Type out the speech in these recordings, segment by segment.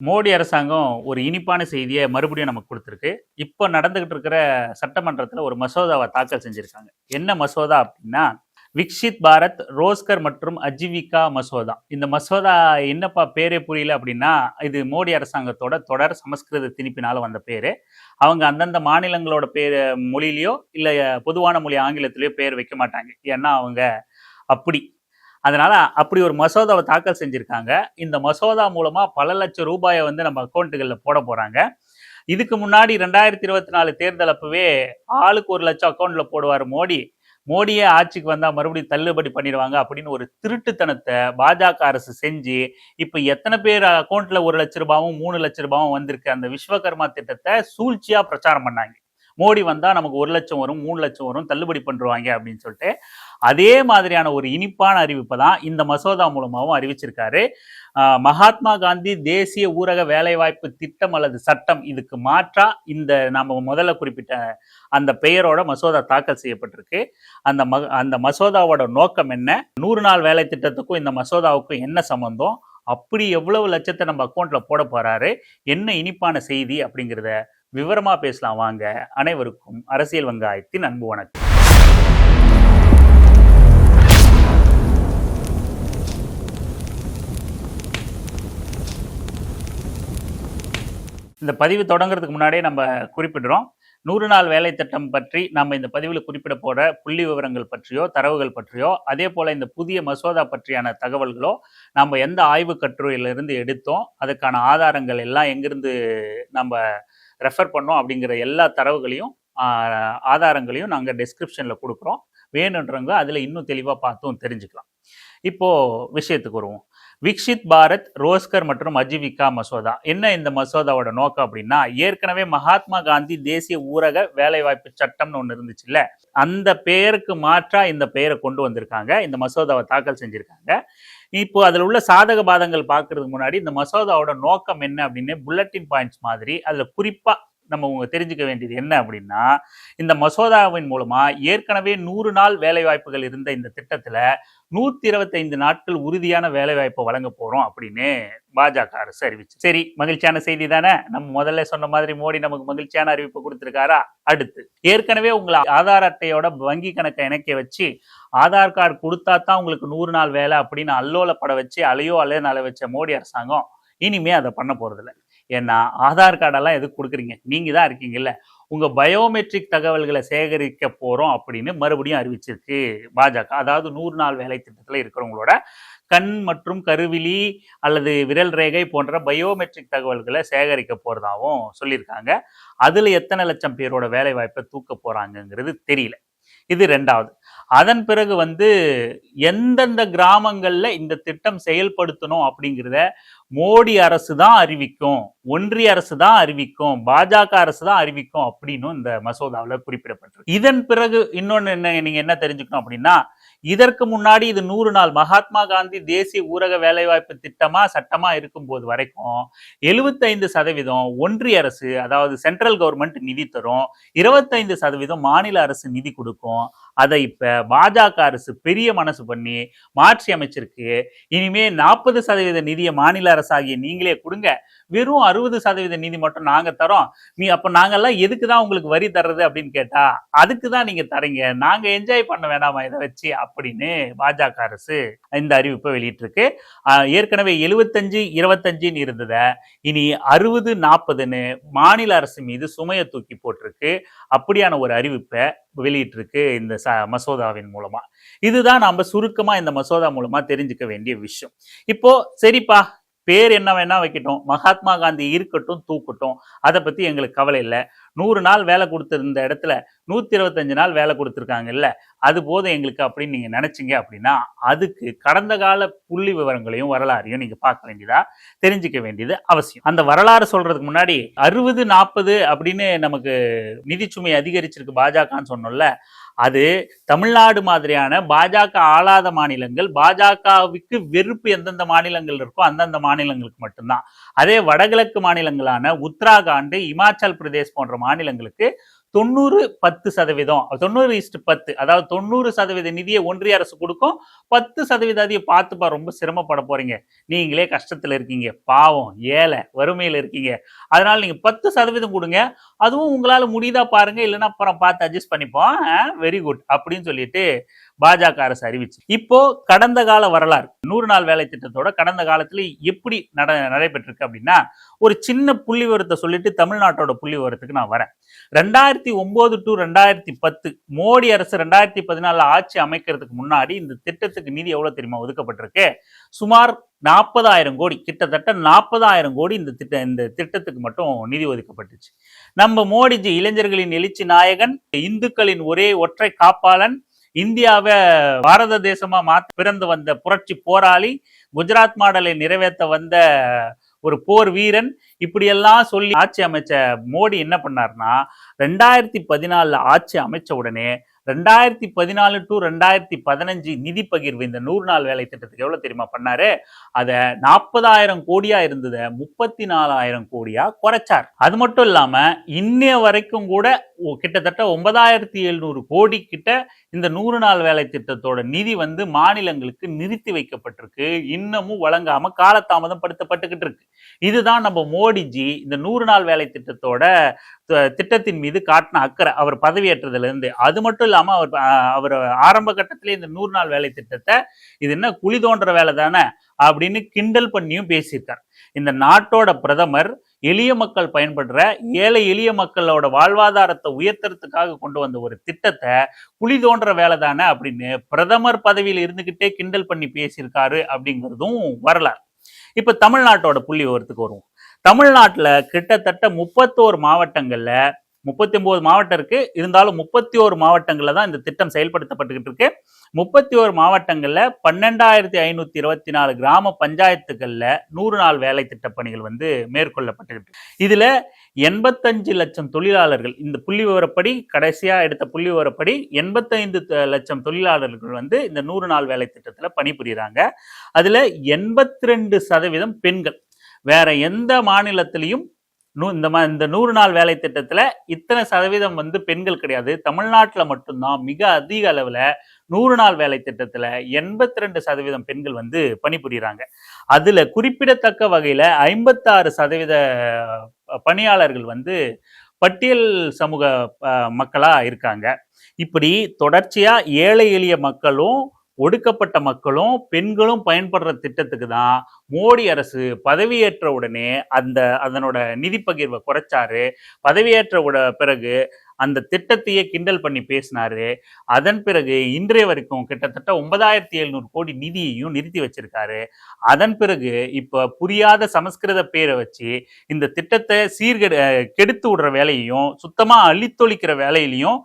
மோடி அரசாங்கம் ஒரு இனிப்பான செய்தியை மறுபடியும் நமக்கு கொடுத்துருக்கு. இப்போ நடந்துகிட்டு இருக்கிற சட்டமன்றத்தில் ஒரு மசோதாவை தாக்கல் செஞ்சுருக்காங்க. என்ன மசோதா அப்படின்னா விக்ஷித் பாரத் ரோஸ்கர் மற்றும் அஜீவிகா மசோதா. இந்த மசோதா என்னப்பா பேரே புரியல அப்படின்னா இது மோடி அரசாங்கத்தோட தொடர் சமஸ்கிருத திணிப்பினால வந்த பேர். அவங்க அந்தந்த மாநிலங்களோட பேர் மொழியிலையோ இல்லை பொதுவான மொழி ஆங்கிலத்திலையோ பேர் வைக்க மாட்டாங்க. ஏன்னா அவங்க அப்படி அதனால அப்படி ஒரு மசோதாவை தாக்கல் செஞ்சுருக்காங்க. இந்த மசோதா மூலமா பல லட்சம் ரூபாயை வந்து நம்ம அக்கௌண்ட்டுகளில் போட போறாங்க. இதுக்கு முன்னாடி ரெண்டாயிரத்தி இருபத்தி நாலு தேர்தல் அப்பவே ஆளுக்கு ஒரு லட்சம் அக்கௌண்ட்ல போடுவார் மோடி. மோடியே ஆட்சிக்கு வந்தால் மறுபடியும் தள்ளுபடி பண்ணிடுவாங்க அப்படின்னு ஒரு திருட்டுத்தனத்தை பாஜக அரசு செஞ்சு இப்போ எத்தனை பேர் அக்கௌண்ட்டில் ஒரு லட்ச ரூபாவும் மூணு லட்ச ரூபாவும் வந்திருக்கு? அந்த விஸ்வகர்மா திட்டத்தை சூழ்ச்சியாக பிரச்சாரம் பண்ணாங்க. மோடி வந்தால் நமக்கு ஒரு லட்சம் வரும் மூணு லட்சம் வரும் தள்ளுபடி பண்ணுவாங்க அப்படின்னு சொல்லிட்டு அதே மாதிரியான ஒரு இனிப்பான அறிவிப்பை தான் இந்த மசோதா மூலமாகவும் அறிவிச்சிருக்காரு. மகாத்மா காந்தி தேசிய ஊரக வேலைவாய்ப்பு திட்டம் அல்லது சட்டம் இதுக்கு மாற்றா இந்த நம்ம முதல்ல குறிப்பிட்ட அந்த பெயரோட மசோதா தாக்கல் செய்யப்பட்டிருக்கு. அந்த ம அந்த மசோதாவோட நோக்கம் என்ன? நூறு நாள் வேலை திட்டத்துக்கும் இந்த மசோதாவுக்கும் என்ன சம்பந்தம்? அப்படி எவ்வளவு லட்சத்தை நம்ம அக்கௌண்ட்ல போட போறாரு? என்ன இனிப்பான செய்தி அப்படிங்கிறத விவரமா பேசலாம். வாங்க அனைவருக்கும் அரசியல் வங்காயத்தின் அன்பு வணக்கம். இந்த பதிவு தொடங்குறதுக்கு முன்னாடியே நம்ம குறிப்பிடுறோம். நூறு நாள் வேலை திட்டம் பற்றி நம்ம இந்த பதிவில் குறிப்பிட போகிற புள்ளி விவரங்கள் பற்றியோ தரவுகள் பற்றியோ அதே போல் இந்த புதிய மசோதா பற்றியான தகவல்களோ நம்ம எந்த ஆய்வு கட்டுரையிலிருந்து எடுத்தோம் அதுக்கான ஆதாரங்கள் எல்லாம் எங்கிருந்து நம்ம ரெஃபர் பண்ணோம் அப்படிங்கிற எல்லா தரவுகளையும் ஆதாரங்களையும் நாங்கள் டிஸ்கிரிப்ஷனில் கொடுக்குறோம். வேணுன்றவங்க அதில் இன்னும் தெளிவாக பார்த்தும் தெரிஞ்சுக்கலாம். இப்போது விஷயத்துக்கு வருவோம். விக்ஷித் பாரத் ரோஸ்கர் மற்றும் அஜீவிகா மசோதா. என்ன இந்த மசோதாவோட நோக்கம் அப்படின்னா ஏற்கனவே மகாத்மா காந்தி தேசிய ஊரக வேலைவாய்ப்பு சட்டம்னு ஒன்று இருந்துச்சுல்ல அந்த பெயருக்கு மாற்றா இந்த பெயரை கொண்டு வந்திருக்காங்க. இந்த மசோதாவை தாக்கல் செஞ்சிருக்காங்க. இப்போ அதில் உள்ள சாதக பாதங்கள் பார்க்கறதுக்கு முன்னாடி இந்த மசோதாவோட நோக்கம் என்ன அப்படின்னு புல்லட்டின் பாயிண்ட்ஸ் மாதிரி அதில் குறிப்பாக நம்ம உங்க தெரிஞ்சுக்க வேண்டியது என்ன அப்படின்னா இந்த மசோதாவின் மூலமா ஏற்கனவே நூறு நாள் வேலைவாய்ப்புகள் இருந்த இந்த திட்டத்துல நூத்தி இருபத்தைந்து நாட்கள் உறுதியான வேலைவாய்ப்பை வழங்க போறோம் அப்படின்னு பாஜக அரசு அறிவிச்சு. சரி மகிழ்ச்சியான செய்தி தானே? நம்ம முதல்ல சொன்ன மாதிரி மோடி நமக்கு மகிழ்ச்சியான அறிவிப்பு கொடுத்திருக்காரா? அடுத்து. ஏற்கனவே உங்களை ஆதார் அட்டையோட வங்கி கணக்கை இணைக்க வச்சு ஆதார் கார்டு கொடுத்தா தான் உங்களுக்கு நூறு நாள் வேலை அப்படின்னு அல்லோலப்பட வச்சு அலையோ அலையோ நாள வச்ச மோடி அரசாங்கம் இனிமே அதை பண்ண போறதில்ல. ஏன்னா ஆதார் கார்டெல்லாம் எதுக்கு கொடுக்குறீங்க? நீங்க தான் இருக்கீங்கல்ல. உங்கள் பயோமெட்ரிக் தகவல்களை சேகரிக்க போகிறோம் அப்படின்னு மறுபடியும் அறிவிச்சிருக்கு பாஜக. அதாவது நூறு நாள் வேலை திட்டத்தில் இருக்கிறவங்களோட கண் மற்றும் கருவிழி அல்லது விரல் ரேகை போன்ற பயோமெட்ரிக் தகவல்களை சேகரிக்க போகிறதாகவும் சொல்லியிருக்காங்க. அதில் எத்தனை லட்சம் பேரோட வேலைவாய்ப்பை தூக்க போகிறாங்கங்கிறது தெரியல. இது ரெண்டாவது. அதன் பிறகு வந்து எந்தெந்த கிராமங்களில் இந்த திட்டம் செயல்படுத்தணும் அப்படிங்கிறத மோடி அரசு தான் அறிவிக்கும் ஒன்றிய அரசு தான் அறிவிக்கும் பாஜக அரசு தான் அறிவிக்கும் அப்படின்னு இந்த மசோதாவில் குறிப்பிடப்பட்டிருக்கு. இதன் பிறகு இன்னொன்று என்ன நீங்கள் என்ன தெரிஞ்சுக்கணும் அப்படின்னா இதற்கு முன்னாடி இது நூறு நாள் மகாத்மா காந்தி தேசிய ஊரக வேலைவாய்ப்பு திட்டமா சட்டமா இருக்கும்போது வரைக்கும் எழுபத்தைந்து சதவீதம் ஒன்றிய அரசு அதாவது சென்ட்ரல் கவர்மெண்ட் நிதி தரும் இருபத்தைந்து சதவீதம் மாநில அரசு நிதி கொடுக்கும் அதை இப்போ பாஜக அரசு பெரிய மனசு பண்ணி மாற்றி அமைச்சிருக்கு. இனிமே நாற்பது சதவீத நிதியை மாநில அரசாகிய நீங்களே கொடுங்க. வெறும் அறுபது சதவீத நிதி மட்டும் நாங்கள் தரோம். நீ அப்போ நாங்கள்லாம் எதுக்கு தான் உங்களுக்கு வரி தர்றது அப்படின்னு கேட்டால் அதுக்கு தான் நீங்கள் தரீங்க. நாங்கள் என்ஜாய் பண்ண வேணாமா இதை வச்சு அப்படின்னு பாஜக அரசு? இந்த அறிவிப்பை வெளியிட்டிருக்கு. ஏற்கனவே எழுபத்தஞ்சு இருபத்தஞ்சுன்னு இருந்ததை இனி அறுபது நாற்பதுன்னு மாநில அரசு மீது சுமையை தூக்கி போட்டிருக்கு. அப்படியான ஒரு அறிவிப்பை வெளியிட்டிருக்கு இந்த ச மசோதாவின் மூலமா. இதுதான் நம்ம சுருக்கமா இந்த மசோதா மூலமா தெரிஞ்சுக்க வேண்டிய விஷயம். இப்போ சரிப்பா பேர் என்ன வேணா வைக்கட்டும். மகாத்மா காந்தி இருக்கட்டும் தூக்கட்டும். அதை பற்றி எங்களுக்கு கவலை இல்லை. நூறு நாள் வேலை கொடுத்துருந்த இடத்துல நூற்றி இருபத்தஞ்சு நாள் வேலை கொடுத்துருக்காங்கல்ல அது போதும் எங்களுக்கு அப்படின்னு நீங்கள் நினச்சிங்க அப்படின்னா அதுக்கு கடந்த கால புள்ளி விவரங்களையும் வரலாறையும் நீங்கள் பார்க்க வேண்டியதா தெரிஞ்சுக்க வேண்டியது அவசியம். அந்த வரலாறு சொல்கிறதுக்கு முன்னாடி அறுபது நாற்பது அப்படின்னு நமக்கு நிதிச்சுமை அதிகரிச்சிருக்கு பாஜகன்னு சொன்னோம்ல அது தமிழ்நாடு மாதிரியான பாஜக ஆளாத மாநிலங்கள் பாஜகவுக்கு வெறுப்பு எந்தெந்த மாநிலங்கள் இருக்கோ அந்தந்த மாநிலங்களுக்கு மட்டும்தான். அதே வடகிழக்கு மாநிலங்களான உத்தராகண்ட் இமாச்சல் பிரதேஷ் போன்ற மாநிலங்களுக்கு தொண்ணூறு பத்து சதவீதம். தொண்ணூறு இஸ்ட் பத்து. அதாவது தொண்ணூறு சதவீத நிதியை ஒன்றிய அரசு கொடுக்கும். பத்து சதவீத அதிகம் பார்த்துப்பா ரொம்ப சிரமப்பட போறீங்க. நீங்களே கஷ்டத்தில் இருக்கீங்க. பாவம் ஏழை வறுமையில் இருக்கீங்க. அதனால நீங்கள் பத்து சதவீதம் கொடுங்க. அதுவும் உங்களால் முடியுதா பாருங்க. இல்லைன்னா அப்புறம் பார்த்து அட்ஜஸ்ட் பண்ணிப்போம். வெரி குட் அப்படின்னு சொல்லிட்டு பாஜக அரசு அறிவிச்சு. இப்போ கடந்த கால வரலாறு நூறு நாள் வேலை திட்டத்தோட கடந்த காலத்துல எப்படி நட நடைபெற்றிருக்கு அப்படின்னா ஒரு சின்ன புள்ளி விவரத்தை சொல்லிட்டு தமிழ்நாட்டோட புள்ளி விவரத்துக்கு நான் வரேன். ரெண்டாயிரத்தி ஒன்பது டு ரெண்டாயிரத்தி பத்து மோடி அரசு ரெண்டாயிரத்தி பதினாலு ஆட்சி அமைக்கிறதுக்கு முன்னாடி இந்த திட்டத்துக்கு நிதி எவ்வளவு தெரியுமா ஒதுக்கப்பட்டிருக்கு? சுமார் நாற்பதாயிரம் கோடி கிட்டத்தட்ட நாற்பதாயிரம் கோடி இந்த திட்ட இந்த திட்டத்துக்கு மட்டும் நிதி ஒதுக்கப்பட்டுச்சு. நம்ம மோடிஜி இளைஞர்களின் எழுச்சி நாயகன் இந்துக்களின் ஒரே ஒற்றை காப்பாளன் இந்தியாவை பாரத தேசமா மாத் பிறந்து வந்த புரட்சி போராளி குஜராத் மாடலை நிறைவேற்ற வந்த ஒரு போர் வீரன். இப்படியெல்லாம் சொல்லி ஆட்சி அமைச்ச மோடி என்ன பண்ணார்னா ரெண்டாயிரத்தி பதினாலுல ஆட்சி அமைச்ச உடனே ரெண்டாயிரத்தி பதினாலு டு ரெண்டாயிரத்தி பதினஞ்சு நிதி பகிர்வு இந்த நூறு நாள் வேலை திட்டத்துக்கு எவ்வளோ தெரியுமா பண்ணாரு? அதை நாற்பதாயிரம் கோடியா இருந்ததை முப்பத்தி நாலாயிரம் கோடியா குறைச்சார். அது மட்டும் இல்லாம இன்னைய வரைக்கும் கூட கிட்டத்தட்ட ஒன்பதாயிரத்தி எழுநூறு கோடி கிட்ட இந்த நூறு நாள் வேலை திட்டத்தோட நிதி வந்து மாநிலங்களுக்கு நிறுத்தி வைக்கப்பட்டிருக்கு. இன்னமும் வழங்காம காலதாமதம் படுத்தப்பட்டுக்கிட்டு இருக்கு. இதுதான் நம்ம மோடிஜி இந்த நூறு நாள் வேலை திட்டத்தோட திட்டத்தின் மீது காட்டின அக்கறை அவர் பதவியேற்றதுல இருந்து அது மட்டும் இல்லாமல் அவர் அவர் ஆரம்ப கட்டத்திலே இந்த நூறு நாள் வேலை திட்டத்தை இது என்ன குழி தோன்ற வேலை தானே அப்படின்னு கிண்டல் பண்ணியும் பேசியிருக்கார். இந்த நாட்டோட பிரதமர் எளிய மக்கள் பயன்படுற ஏழை எளிய மக்களோட வாழ்வாதாரத்தை உயர்த்துறதுக்காக கொண்டு வந்த ஒரு திட்டத்தை குழி தோன்ற வேலை தானே அப்படின்னு பிரதமர் பதவியில் இருந்துகிட்டே கிண்டல் பண்ணி பேசியிருக்காரு அப்படிங்கிறதும் வரலாறு. இப்ப தமிழ்நாட்டோட புள்ளி விவரத்துக்கு வருவோம். தமிழ்நாட்டில் கிட்டத்தட்ட முப்பத்தோரு மாவட்டங்களில் முப்பத்தி ஒன்பது மாவட்டம் இருக்கு. இருந்தாலும் முப்பத்தி ஓரு மாவட்டங்களில் தான் இந்த திட்டம் செயல்படுத்தப்பட்டுக்கிட்டு இருக்கு. முப்பத்தி ஓரு மாவட்டங்களில் பன்னெண்டாயிரத்தி ஐநூத்தி இருபத்தி நாலு கிராம பஞ்சாயத்துகளில் நூறு நாள் வேலை திட்ட பணிகள் வந்து மேற்கொள்ளப்பட்டுக்கிட்டு இதில் இதுல எண்பத்தஞ்சு லட்சம் தொழிலாளர்கள் இந்த புள்ளி விவரப்படி கடைசியாக எடுத்த புள்ளி விவரப்படி எண்பத்தைந்து த- லட்சம் தொழிலாளர்கள் வந்து இந்த நூறு நாள் வேலை திட்டத்தில் பணிபுரிகிறாங்க அதில் எண்பத்தி ரெண்டு சதவீதம் பெண்கள். வேற எந்த மாநிலத்திலையும் நூ- இந்த மா இந்த நூறு நாள் வேலை திட்டத்தில் இத்தனை சதவீதம் வந்து பெண்கள் கிடையாது. தமிழ்நாட்டில் மட்டும்தான் மிக அதிக அளவில் நூறு நாள் வேலை திட்டத்தில் எண்பத்தி ரெண்டு சதவீதம் பெண்கள் வந்து பணிபுரிகிறாங்க அதில் குறிப்பிடத்தக்க வகையில் ஐம்பத்தாறு சதவீத பணியாளர்கள் வந்து பட்டியல் சமூக மக்களாக இருக்காங்க. இப்படி தொடர்ச்சியாக ஏழை எளிய மக்களும் ஒடுக்கப்பட்ட மக்களும் பெண்களும் பயன்படுற திட்டத்துக்கு தான் மோடி அரசு பதவியேற்ற உடனே அந்த அதனோட நிதி பகிர்வை குறைச்சாரு. பதவியேற்ற உட பிறகு அந்த திட்டத்தையே கிண்டல் பண்ணி பேசினாரு. அதன் பிறகு இன்றைய வரைக்கும் கிட்டத்தட்ட ஒன்பதாயிரத்தி எழுநூறு கோடி நிதியையும் நிறுத்தி வச்சிருக்காரு. அதன் பிறகு இப்போ புரியாத சமஸ்கிருத பேரை வச்சு இந்த திட்டத்தை சீர்கெடு கெடுத்து விடுற வேலையையும் சுத்தமாக அழித்தொழிக்கிற வேலையிலையும்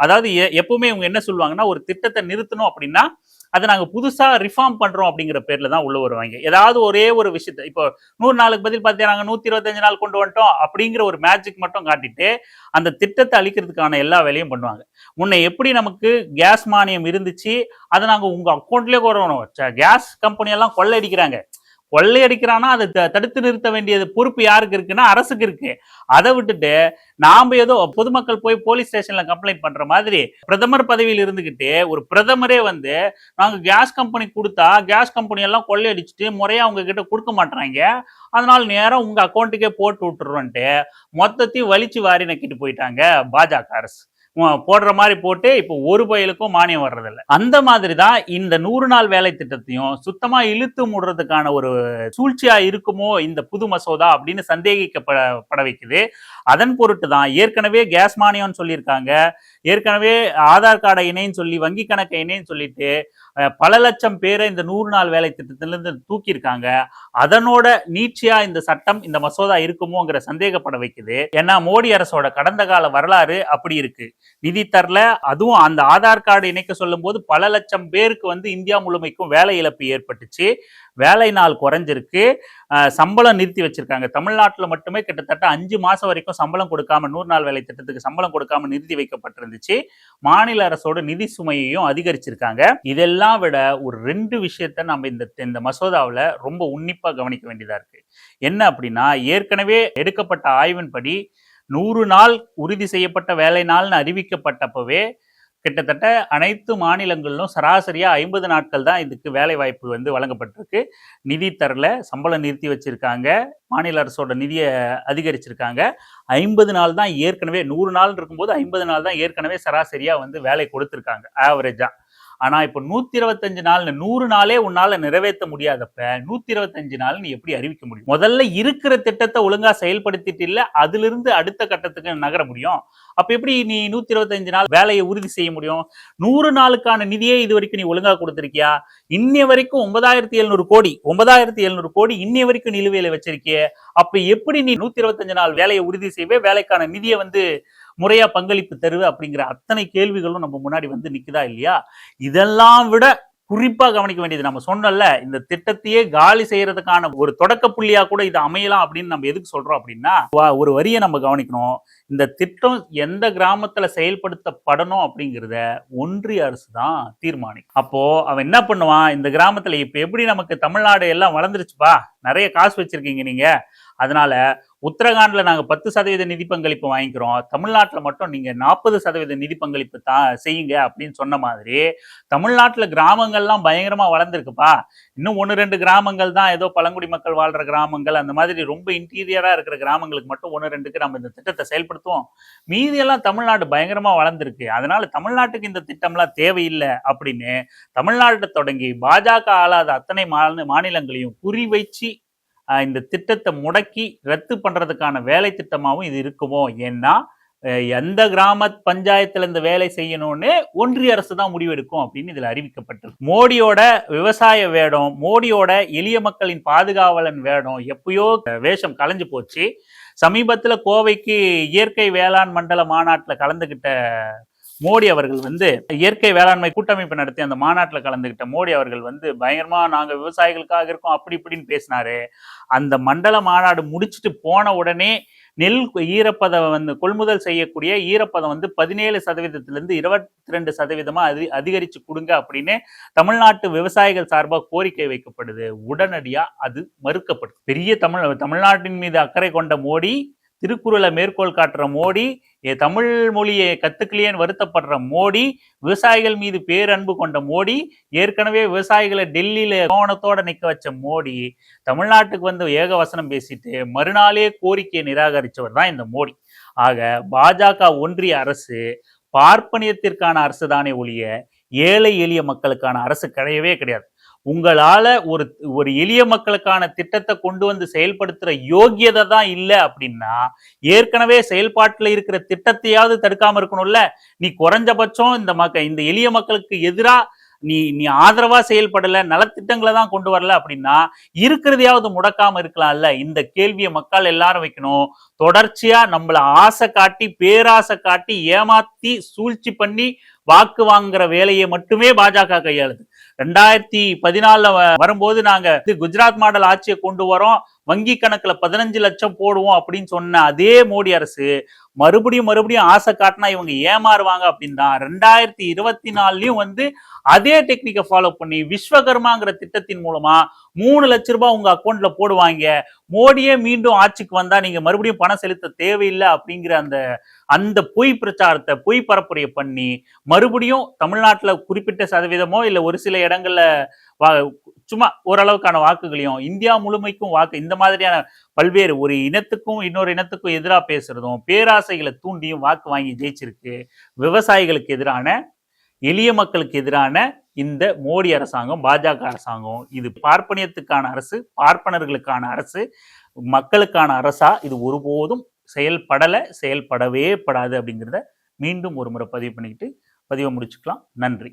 அதாவது எ- எப்பவுமே இவங்க என்ன சொல்லுவாங்கன்னா ஒரு திட்டத்தை நிறுத்தணும் அப்படின்னா அதை நாங்கள் புதுசாக ரிஃபார்ம் பண்ணுறோம் அப்படிங்கிற பேரில் தான் உள்ள வருவாங்க. ஏதாவது ஒரே ஒரு விஷயத்த இப்போ நூறு நாளுக்கு பதில் பார்த்தீங்கன்னா நாங்கள் நூற்றி இருபத்தஞ்சு நாள் கொண்டு வந்துட்டோம் அப்படிங்கிற ஒரு மேஜிக் மட்டும் காட்டிட்டு அந்த திட்டத்தை அழிக்கிறதுக்கான எல்லா வேலையும் பண்ணுவாங்க. முன்ன எப்படி நமக்கு கேஸ் மானியம் இருந்துச்சு அதை நாங்கள் உங்கள் அக்கௌண்ட்லேயே வரணும். கேஸ் கம்பெனியெல்லாம் கொள்ளை அடிக்கிறாங்க. கொள்ளையடிக்கிறானா கொள்ளையடிக்கிறான்னா அதை த- தடுத்து நிறுத்த வேண்டியது பொறுப்பு யாருக்கு இருக்குன்னா அரசுக்கு இருக்கு. அதை விட்டுட்டு நாம் ஏதோ பொதுமக்கள் போய் போலீஸ் ஸ்டேஷன்ல கம்ப்ளைண்ட் பண்ற மாதிரி பிரதமர் பதவியில் இருந்துகிட்டு ஒரு பிரதமரே வந்து நாங்க கேஸ் கம்பெனி கொடுத்தா கேஸ் கம்பெனி எல்லாம் கொள்ளையடிச்சிட்டு முறையா அவங்க கிட்ட கொடுக்க மாட்டாங்க அதனால நேரம் உங்க அக்கௌண்ட்டுக்கே போட்டு விட்டுறோன்ட்டு மொத்தத்தையும் வலிச்சு வாரி நக்கிட்டு போயிட்டாங்க பாஜக அரசு. போடுற மாதிரி போட்டு இப்போ ஒரு பயலுக்கும் மானியம் வர்றதில்ல. அந்த மாதிரி தான் இந்த நூறு நாள் வேலை திட்டத்தையும் சுத்தமா இழுத்து மூடுறதுக்கான ஒரு சூழ்ச்சியா இருக்குமோ இந்த புது மசோதா அப்படின்னு சந்தேகிக்கப்பட பட வைக்குது. அதன் பொருட்டு தான் ஏற்கனவே கேஸ் மானியம்னு சொல்லியிருக்காங்க. ஏற்கனவே ஆதார் கார்டை இணைன்னு சொல்லி வங்கி கணக்கை இணைன்னு சொல்லிட்டு பல லட்சம் பேரை இந்த நூறு நாள் வேலை திட்டத்திலிருந்து தூக்கியிருக்காங்க. அதனோட நீட்சியா இந்த சட்டம் இந்த மசோதா இருக்குமோங்கிற சந்தேகப்பட வைக்குது. ஏன்னா மோடி அரசோட கடந்த கால வரலாறு அப்படி இருக்கு. நிதி தரல அதுவும் அந்த ஆதார் கார்டு இணைக்க சொல்லும் போது பல லட்சம் பேருக்கு வந்து இந்தியா முழுமைக்கும் வேலை இழப்பு ஏற்பட்டுச்சு. வேலை நாள் குறைஞ்சிருக்கு. சம்பளம் நிறுத்தி வச்சிருக்காங்க. தமிழ்நாட்டில் மட்டுமே கிட்டத்தட்ட அஞ்சு மாதம் வரைக்கும் சம்பளம் கொடுக்காம நூறு நாள் வேலை திட்டத்துக்கு சம்பளம் கொடுக்காம நிறுத்தி வைக்கப்பட்டிருந்துச்சு. மாநில அரசோட நிதி சுமையையும் அதிகரிச்சிருக்காங்க. இதெல்லாம் விட ஒரு ரெண்டு விஷயத்த நம்ம இந்த இந்த மசோதாவில் ரொம்ப உன்னிப்பாக கவனிக்க வேண்டியதாக இருக்கு. என்ன அப்படின்னா ஏற்கனவே எடுக்கப்பட்ட ஆய்வின்படி நூறு நாள் உறுதி செய்யப்பட்ட வேலை நாள்னு அறிவிக்கப்பட்டப்பவே கிட்டத்தட்ட அனைத்து மாநிலங்களிலும் சராசரியாக ஐம்பது நாட்கள் தான் இதுக்கு வேலை வாய்ப்பு வந்து வழங்கப்பட்டிருக்கு. நிதி தரல சம்பளம் நிறுத்தி வச்சுருக்காங்க. மாநில அரசோட நிதியை அதிகரிச்சிருக்காங்க. ஐம்பது நாள் தான் ஏற்கனவே நூறு நாள் இருக்கும்போது ஐம்பது நாள் தான் ஏற்கனவே சராசரியாக வந்து வேலை கொடுத்துருக்காங்க ஆவரேஜா ஆனா இப்போ நூத்தி இருபத்தஞ்சு நாள் நூறு நாளே உன்னால நிறைவேற்ற முடியாதப்ப நூத்தி இருபத்தஞ்சு நாள் நீ எப்படி அறிவிக்க முடியும்? முதல்ல இருக்கிற திட்டத்தை ஒழுங்கா செயல்படுத்திட்டு இல்ல அதுல இருந்து அடுத்த கட்டத்துக்கு நகர முடியும். அப்ப எப்படி நீ நூத்தி இருபத்தஞ்சு நாள் வேலையை உறுதி செய்ய முடியும்? நூறு நாளுக்கான நிதியே இது வரைக்கும் நீ ஒழுங்கா கொடுத்திருக்கியா? இன்னை வரைக்கும் ஒன்பதாயிரத்தி எழுநூறு கோடி ஒன்பதாயிரத்தி எழுநூறு கோடி இன்னை வரைக்கும் நிலுவையில வச்சிருக்கிய. அப்ப எப்படி நீ நூத்தி இருபத்தஞ்சு நாள் வேலையை உறுதி செய்வே? வேலைக்கான நிதியை வந்து முறையா பங்களிப்பு தருவு அப்படிங்கிற அத்தனை கேள்விகளும் நம்ம முன்னாடி வந்து நிக்குதா இல்லையா? இதெல்லாம் விட குறிப்பா கவனிக்க வேண்டியது நம்ம சொன்னல இந்த திட்டத்தையே காலி செய்யறதுக்கான ஒரு தொடக்க புள்ளியா கூட இது அமையலாம் அப்படின்னு நம்ம எதுக்கு சொல்றோம் அப்படின்னா வா- ஒரு வரியை நம்ம கவனிக்கணும். இந்த திட்டம் எந்த கிராமத்துல செயல்படுத்தப்படணும் அப்படிங்கிறத ஒன்றிய அரசு தான் தீர்மானிக்கும். அப்போ அவன் என்ன பண்ணுவான்? இந்த கிராமத்துல இப்ப எப்படி நமக்கு தமிழ்நாடு எல்லாம் வளர்ந்துருச்சுப்பா? நிறைய காசு வச்சிருக்கீங்க நீங்க. அதனால உத்தரகாண்டில் நாங்கள் பத்து சதவீத நிதி பங்களிப்பு வாங்கிக்கிறோம். தமிழ்நாட்டில் மட்டும் நீங்கள் நாற்பது சதவீத நிதி பங்களிப்பு தான் செய்யுங்க அப்படின்னு சொன்ன மாதிரி தமிழ்நாட்டில் கிராமங்கள்லாம் பயங்கரமாக வளர்ந்துருக்குப்பா. இன்னும் ஒன்று ரெண்டு கிராமங்கள் தான் ஏதோ பழங்குடி மக்கள் வாழ்கிற கிராமங்கள் அந்த மாதிரி ரொம்ப இன்டீரியராக இருக்கிற கிராமங்களுக்கு மட்டும் ஒன்று ரெண்டுக்கு நம்ம இந்த திட்டத்தை செயல்படுத்துவோம். மீதியெல்லாம் தமிழ்நாடு பயங்கரமாக வளர்ந்துருக்கு. அதனால தமிழ்நாட்டுக்கு இந்த திட்டம்லாம் தேவையில்லை அப்படின்னு தமிழ்நாட்டை தொடங்கி பாஜக ஆளாத அத்தனை மாநில- மாநிலங்களையும் குறி வச்சு இந்த திட்டத்தை முடக்கி ரத்து பண்றதுக்கான வேலை திட்டமாகவும் இது இருக்குமோ? ஏன்னா அஹ், எந்த கிராம பஞ்சாயத்துல இந்த வேலை செய்யணும்னு ஒன்றிய அரசு தான் முடிவெடுக்கும் அப்படின்னு இதுல அறிவிக்கப்பட்டிருக்கு. மோடியோட விவசாய வேடம் மோடியோட எளிய மக்களின் பாதுகாவலன் வேடம் எப்பயோ வேஷம் கலைஞ்சு போச்சு. சமீபத்துல கோவைக்கு இயற்கை வேளாண் மண்டல மாநாட்டுல கலந்துகிட்ட மோடி அவர்கள் வந்து இயற்கை வேளாண்மை கூட்டமைப்பு நடத்தி அந்த மாநாட்டுல கலந்துகிட்ட மோடி அவர்கள் வந்து பயங்கரமா நாங்க விவசாயிகளுக்காக இருக்கோம் அப்படி இப்படின்னு பேசினாரு. அந்த மண்டல மாநாடு முடிச்சுட்டு போன உடனே நெல் ஈரப்பதம் வந்து கொள்முதல் செய்யக்கூடிய ஈரப்பதம் வந்து பதினேழு சதவீதத்திலிருந்து இருபத்தி ரெண்டு சதவீதமாக அதி அதிகரித்து கொடுங்க அப்படின்னு தமிழ்நாட்டு விவசாயிகள் சார்பாக கோரிக்கை வைக்கப்படுது. உடனடியாக அது மறுக்கப்படுது பெரிய தமிழ் தமிழ்நாட்டின் மீது அக்கறை கொண்ட மோடி திருக்குறளை மேற்கோள் காட்டுற மோடி தமிழ் மொழியை கத்துக்கலையேன்னு வருத்தப்படுற மோடி விவசாயிகள் மீது பேரன்பு கொண்ட மோடி ஏற்கனவே விவசாயிகளை டெல்லியில கோணத்தோட நிக்க வச்ச மோடி தமிழ்நாட்டுக்கு வந்து ஏகவசனம் பேசிட்டு மறுநாளே கோரிக்கையை நிராகரிச்சவர் தான் இந்த மோடி. ஆக பாஜக ஒன்றிய அரசு பார்ப்பனியத்திற்கான அரசு தானே ஒழிய ஏழை எளிய மக்களுக்கான அரசு கிடையவே கிடையாது. உங்களால ஒரு ஒரு எளிய மக்களுக்கான திட்டத்தை கொண்டு வந்து செயல்படுத்துற யோகியதை தான் இல்லை அப்படின்னா ஏற்கனவே செயல்பாட்டுல இருக்கிற திட்டத்தையாவது தடுக்காம இருக்கணும்ல? நீ குறைஞ்சபட்சம் இந்த மக்க இந்த எளிய மக்களுக்கு எதிரா நீ நீ ஆதரவா செயல்படல நலத்திட்டங்களை தான் கொண்டு வரல அப்படின்னா இருக்கிறதையாவது முடக்காம இருக்கலாம்ல? இந்த கேள்வியை மக்கள் எல்லாரும் வைக்கணும். தொடர்ச்சியா நம்மள ஆசை காட்டி பேராசை காட்டி ஏமாத்தி சூழ்ச்சி பண்ணி வாக்கு வாங்குற வேலையை மட்டுமே பாஜக கையாளுது. ரெண்டாயிரத்தி பதினாலுல வரும்போது நாங்க இது குஜராத் மாடல் ஆட்சியை கொண்டு வரோம். வங்கி கணக்குல பதினஞ்சு லட்சம் போடுவோம் அப்படின்னு சொன்ன அதே மோடி அரசு மறுபடியும் மறுபடியும் ஆசை காட்டினா இவங்க ஏமாறுவாங்க அப்படின்னு தான் ரெண்டாயிரத்தி இருபத்தி நாலுலயும் வந்து அதே டெக்னிக்கை ஃபாலோ பண்ணி விஸ்வகர்மாங்கிற திட்டத்தின் மூலமா மூணு லட்ச ரூபாய் உங்க அக்கௌண்ட்ல போடுவாங்க. மோடியே மீண்டும் ஆட்சிக்கு வந்தா நீங்க மறுபடியும் பணம் செலுத்த தேவையில்லை அப்படிங்கிற அந்த அந்த பொய் பிரச்சாரத்தை பொய் பரப்புரையை பண்ணி மறுபடியும் தமிழ்நாட்டுல குறிப்பிட்ட சதவீதமோ இல்ல ஒரு சில இடங்கள்ல சும்மா ஓரளவுக்கான வாக்குகளையும் இந்தியா முழுமைக்கும் வாக்கு இந்த மாதிரியான பல்வேறு ஒரு இனத்துக்கும் இன்னொரு இனத்துக்கும் எதிராக பேசுறதும் பேராசைகளை தூண்டியும் வாக்கு வாங்கி ஜெயிச்சிருக்கு. விவசாயிகளுக்கு எதிரான எளிய மக்களுக்கு எதிரான இந்த மோடி அரசாங்கம் பாஜக அரசாங்கம். இது பார்ப்பனியத்துக்கான அரசு பார்ப்பனர்களுக்கான அரசு மக்களுக்கான அரசா இது ஒருபோதும் செயல்படலை செயல்படவே படாது அப்படிங்கிறத மீண்டும் ஒரு முறை பதிவு பண்ணிக்கிட்டு பதிவை முடிச்சுக்கலாம். நன்றி.